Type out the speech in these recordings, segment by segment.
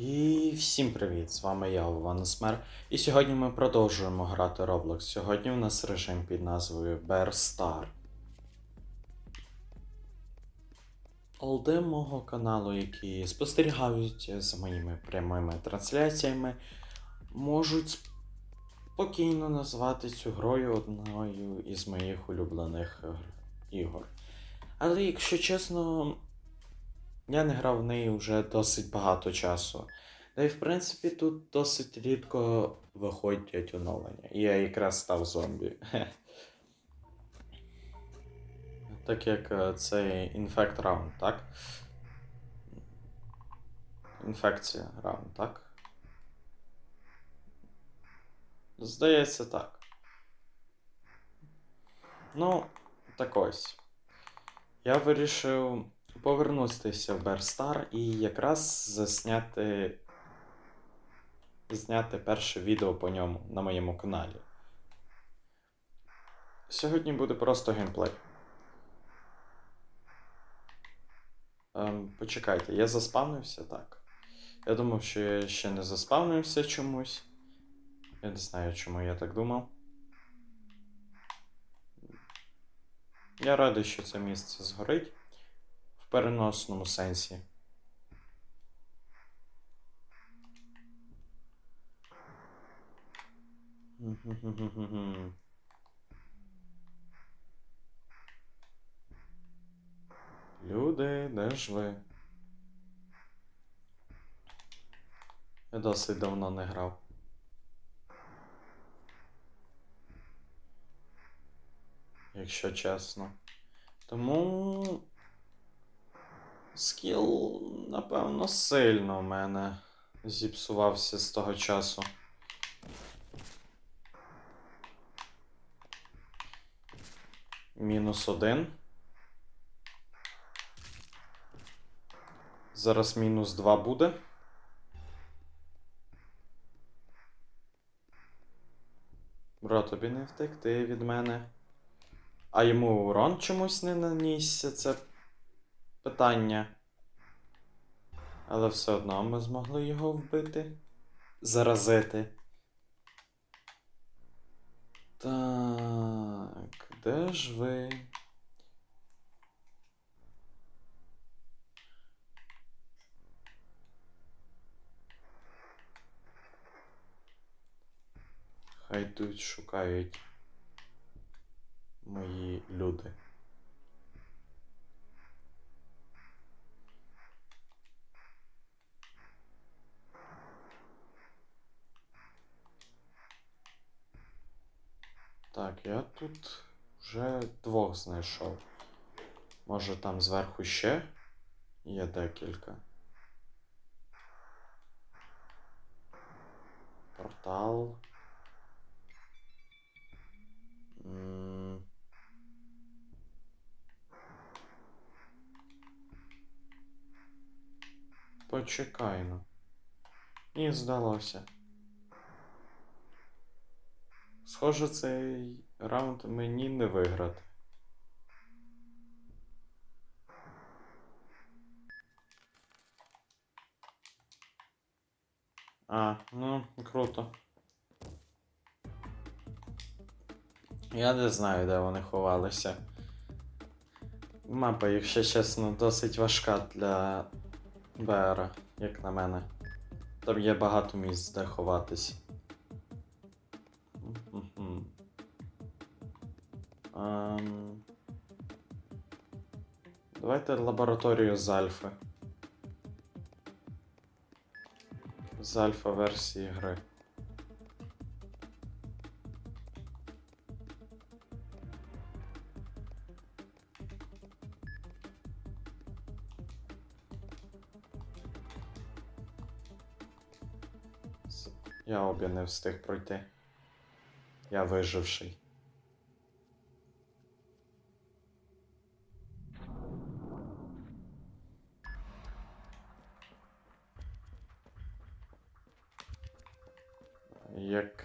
І всім привіт! З вами я, Ованус Мер. І сьогодні ми продовжуємо грати Roblox. Сьогодні у нас режим під назвою Bear Star. Олди мого каналу, які спостерігають за моїми прямими трансляціями, можуть спокійно назвати цю грою одною із моїх улюблених ігор. Але якщо чесно, я не грав в неї вже досить багато часу. Та й в принципі тут досить рідко виходять оновлення. І я якраз став зомбі. Так як е, це інфект раунд, так? Інфекція раунд, так? Здається, так. Ну, так ось. Я вирішив повернутися в Берстар і якраз засняти зняти перше відео по ньому на моєму каналі. Сьогодні буде просто геймплей. Ем, почекайте, я заспавнився так. Я думав, що я ще не заспавнився чомусь. Я не знаю, чому я так думав. Я радий, що це місце згорить переносному сенсі. Люди, де ж ви? Я досить давно не грав. Якщо чесно. Тому. Скіл, напевно, сильно в мене зіпсувався з того часу. Мінус один. Зараз мінус два буде. Бро, тобі не втекти від мене. А йому урон чомусь не нанісся, це питання. Але все одно ми змогли його вбити. Заразити. Так, де ж ви? Хай тут шукають мої люди. Так, я тут вже двох знайшов. Може там зверху ще є декілька. Портал. М. Почекай ну. І здалося. Схоже, цей раунд мені не виграти. А, ну, круто. Я не знаю, де вони ховалися. Мапа, якщо чесно, досить важка для БР, як на мене. Там є багато місць, де ховатись. Ем, Давайте лабораторію з альфи. З альфа версії гри. Я обі не встиг пройти. Я виживший. Як.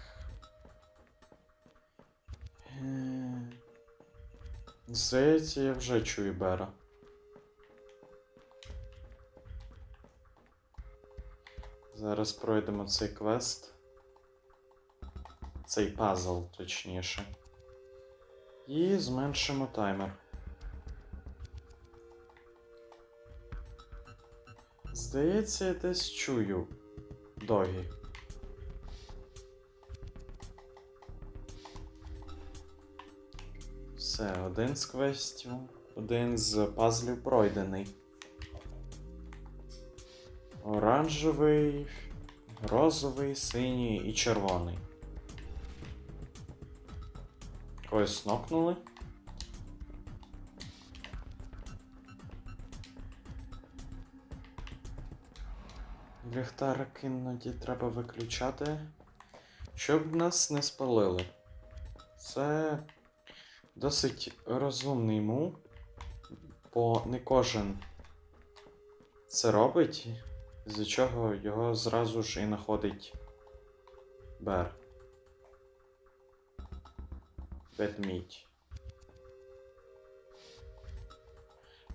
Здається, я вже чую Бера. Зараз пройдемо цей квест. Цей пазл, точніше. І зменшимо таймер. Здається, я десь чую догі. Все, один з квестів, один з пазлів пройдений. Оранжевий, розовий, синій і червоний. Когось нокнули. Ліхтарик іноді треба виключати, щоб нас не спалили. Це досить розумний мув, бо не кожен це робить, з чого його зразу ж і знаходить Бер. Ведмідь.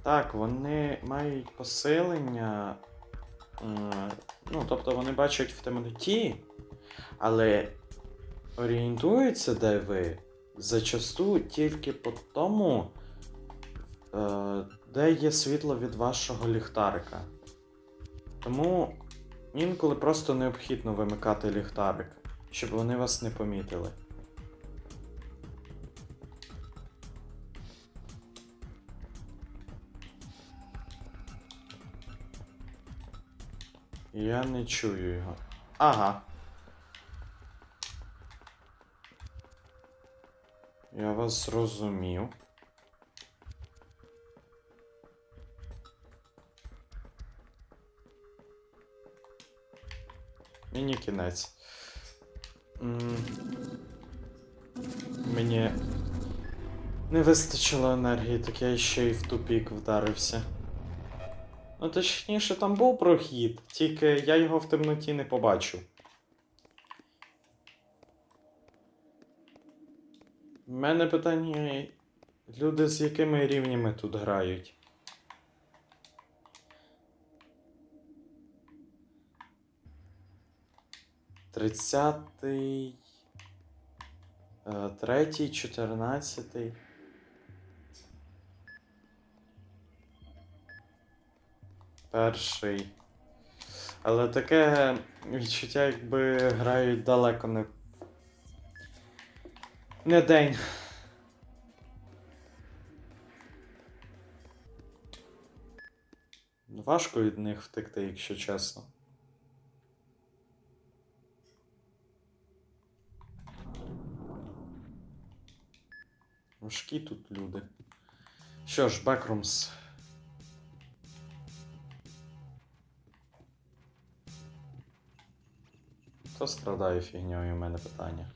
Так, вони мають посилення. Ну, тобто вони бачать в темноті, але орієнтуються, де ви, зачасту тільки по тому, е, де є світло від вашого ліхтарика. Тому інколи просто необхідно вимикати ліхтарик, щоб вони вас не помітили. Я не чую його. Ага. Зрозумів. Мені кінець. Мені не вистачило енергії, так я ще й в тупік вдарився. Ну, точніше, там був прохід, тільки я його в темноті не побачив. У мене питання: люди з якими рівнями тут грають? Тридцятий. е, Третій, чотирнадцятий. Перший. Але таке відчуття, якби грають далеко не. Не день. Важко від них втекти, якщо чесно. Важкі тут люди. Що ж, Бекрумс. Хто страдає фігньою, у мене питання.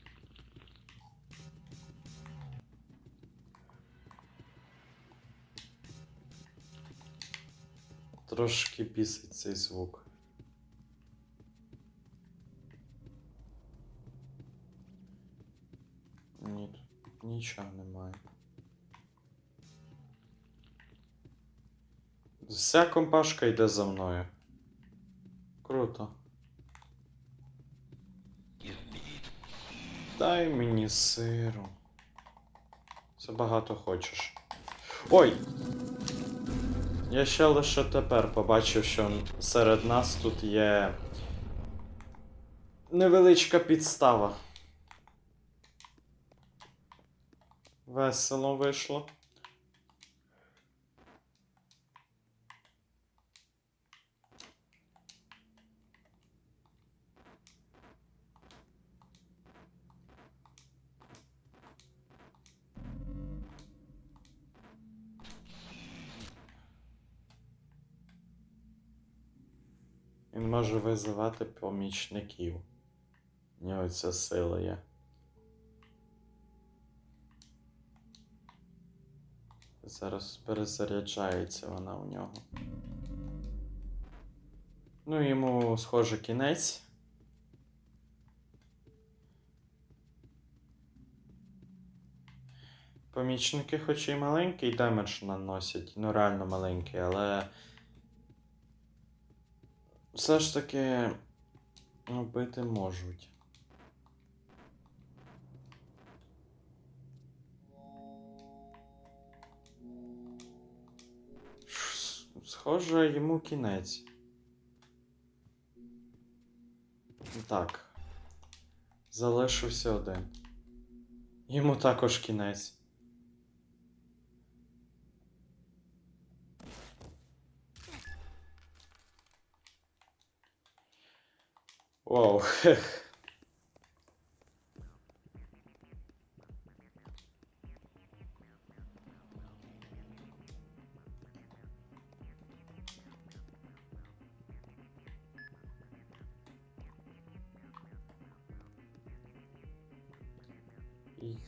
Трошки бісить цей звук. Ні, нічого немає. Вся компашка йде за мною. Круто. Дай мені сиру. Забагато хочеш. Ой! Я ще лише тепер побачив, що серед нас тут є невеличка підстава. Весело вийшло. Може визивати помічників. У нього ця сила є. Зараз перезаряджається вона у нього. Ну, йому, схоже, кінець. Помічники, хоч і маленький демедж наносять, ну реально маленький, але все ж таки Вбити можуть. Схоже, йому кінець. Так. Залишився один. Йому також кінець. Вау.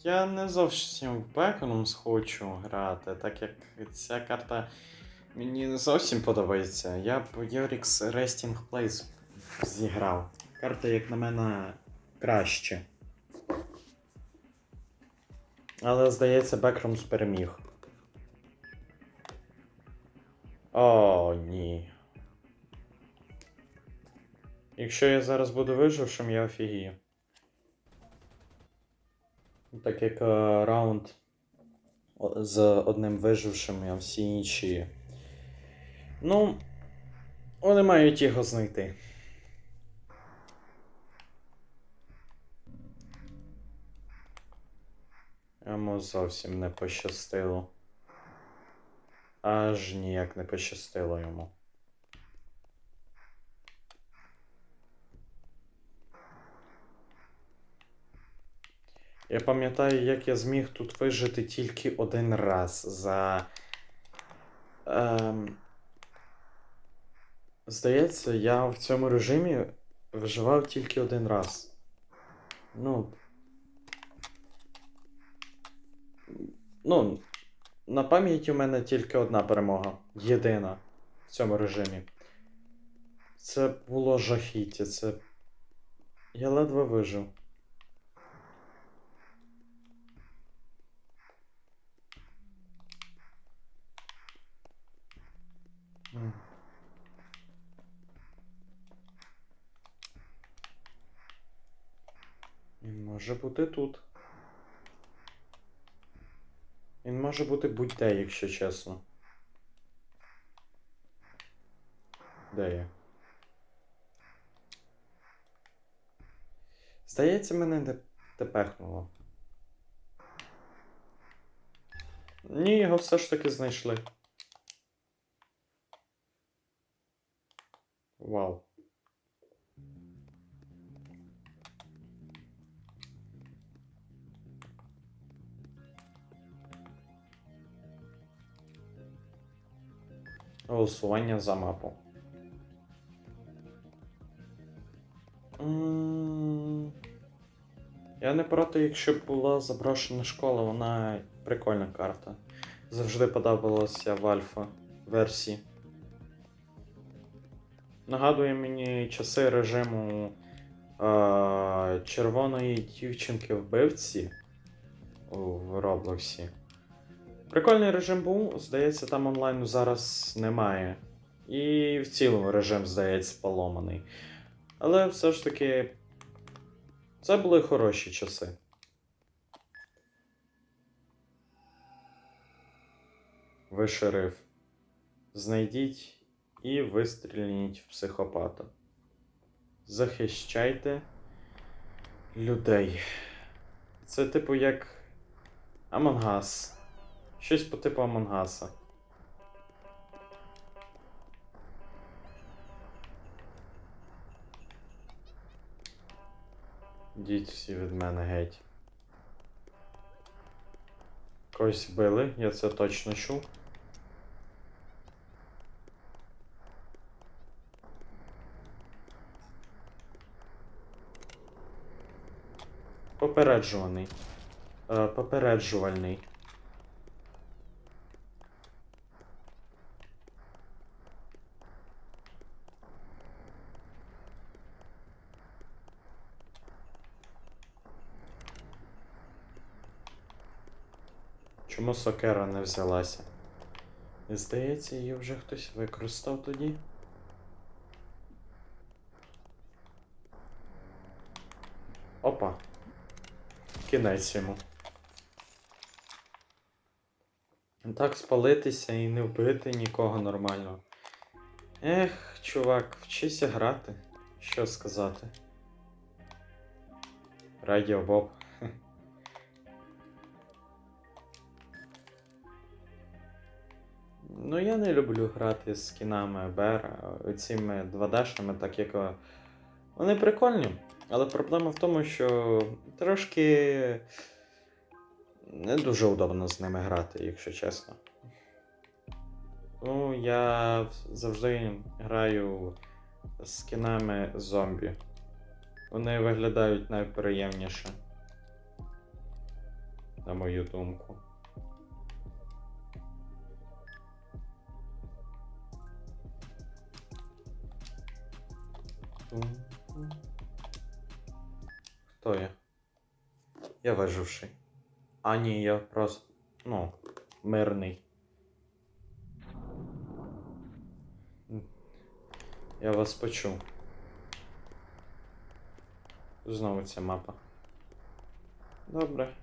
Я не зовсім в Беконом хочу грати, так як ця карта мені не зовсім подобається. Я б Yorix Resting Place зіграв. Карта, як на мене, краще. Але, здається, Бекрумс переміг. О, ні. Якщо я зараз буду вижившим, я офігію. Так як е, раунд з одним вижившим, а всі інші. Ну, вони мають його знайти. Йому зовсім не пощастило. Аж ніяк не пощастило йому. Я пам'ятаю, як я зміг тут вижити тільки один раз за. Ем... Здається, я в цьому режимі виживав тільки один раз. Ну. Ну, на пам'яті у мене тільки одна перемога. Єдина в цьому режимі. Це було жахіття. Це. Я ледве вижив. Може бути тут. Він може бути будь-де, якщо чесно. Де я? Здається, мене не тепехнуло. Ні, його все ж таки знайшли. Вау. Голосування за мапу. Я не проти, якщо б була заброшена школа, вона прикольна карта. Завжди подобалася в альфа версії. Нагадує мені часи режиму е- червоної дівчинки вбивці в Роблоксі. Прикольний режим був, здається, там онлайну зараз немає. І в цілому режим, здається, поломаний. Але все ж таки. Це були хороші часи. Ви шериф. Знайдіть і вистріліть в психопата. Захищайте людей. Це типу як Амонгас. Щось по типу Амонгаса. Йдіть всі від мене геть. Когось вбили, я це точно чув. Попереджуваний. Е, попереджувальний. Чому сокера не взялася? Здається, її вже хтось використав тоді. Опа. Кінець йому. Так спалитися і не вбити нікого нормально. Ех, чувак, вчися грати. Що сказати? Радіо Боб. Ну, я не люблю грати з кінами Бера, цими 2D-шними, так як вони прикольні. Але проблема в тому, що трошки не дуже удобно з ними грати, якщо чесно. Ну, я завжди граю з кінами зомбі. Вони виглядають найприємніше. На мою думку. Хто я? Я виживший. А ні, я просто. Ну, мирний. Я вас почув. Знову ця мапа. Добре.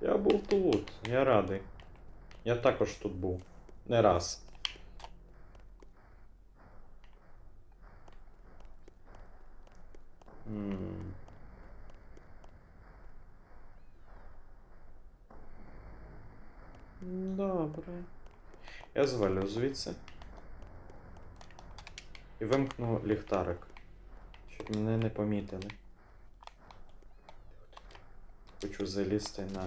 Я був тут, я радий. Я також тут був. Не раз. Добре. Я звалю звідси. І вимкну ліхтарик, щоб мене не помітили. Хочу залізти на.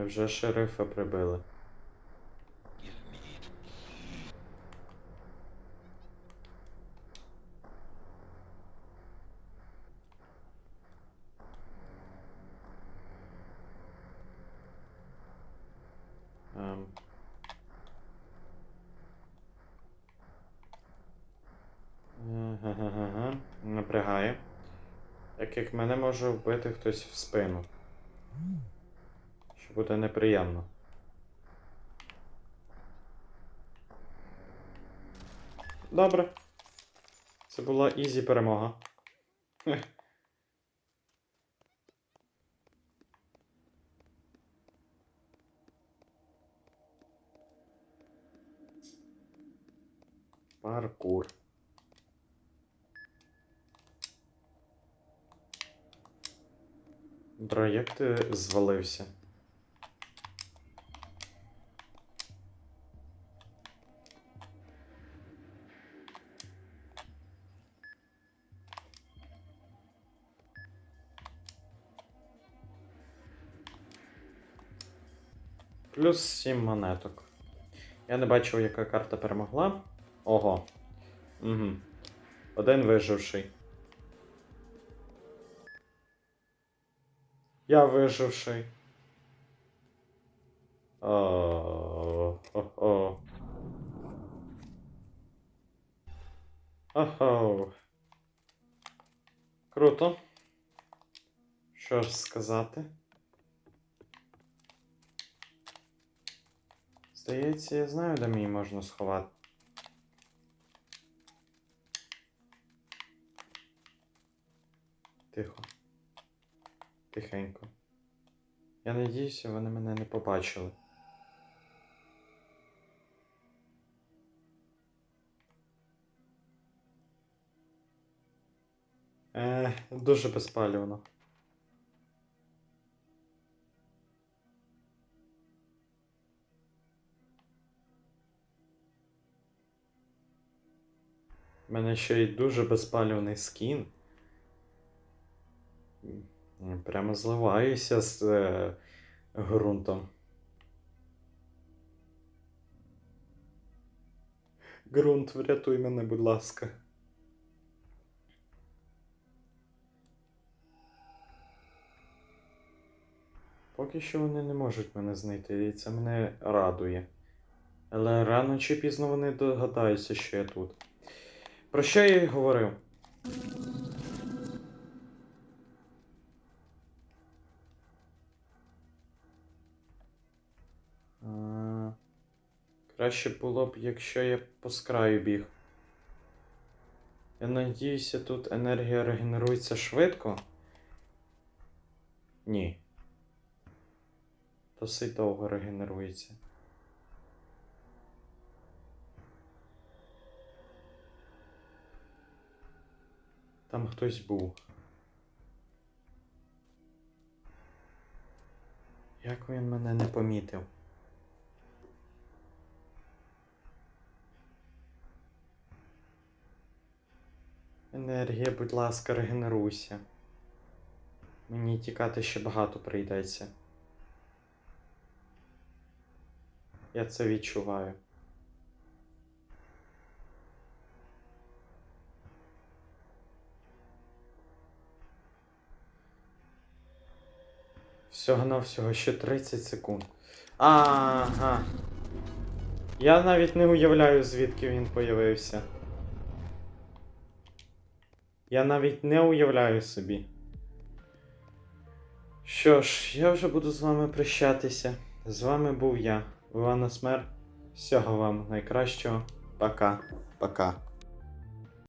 І вже шерифа прибили. Ем. Ага-га-га. Напрягає. Так як мене може вбити хтось в спину. Що буде неприємно. Добре. Це була ізі перемога. Паркур. Дра, як ти звалився? Плюс 7 монеток. Я не бачив, яка карта перемогла. Ого. Угу. Один виживший. Я виживший. О, о, Охо. Круто. Що ж сказати? Здається, я знаю, де мені можна сховати. Тихо. Тихенько. Я надіюся, вони мене не побачили. Е, дуже безпалювано. У мене ще й дуже безпалюваний скін. Прямо зливаюся з е, ґрунтом. Ґрунт, врятуй мене, будь ласка. Поки що вони не можуть мене знайти, і це мене радує. Але рано чи пізно вони догадаються, що я тут. Про що я й говорив? Краще було б, якщо я по скраю біг. Я надіюся, тут енергія регенерується швидко. Ні. Досить довго регенерується. Там хтось був. Як він мене не помітив? Енергія, будь ласка, регенеруйся. Мені тікати ще багато прийдеться. Я це відчуваю. Всього на всього ще 30 секунд. Ага. Я навіть не уявляю, звідки він появився. Я навіть не уявляю собі. Що ж, я вже буду з вами прощатися. З вами був я, Івана Смер. Всього вам найкращого. Пока. Пока.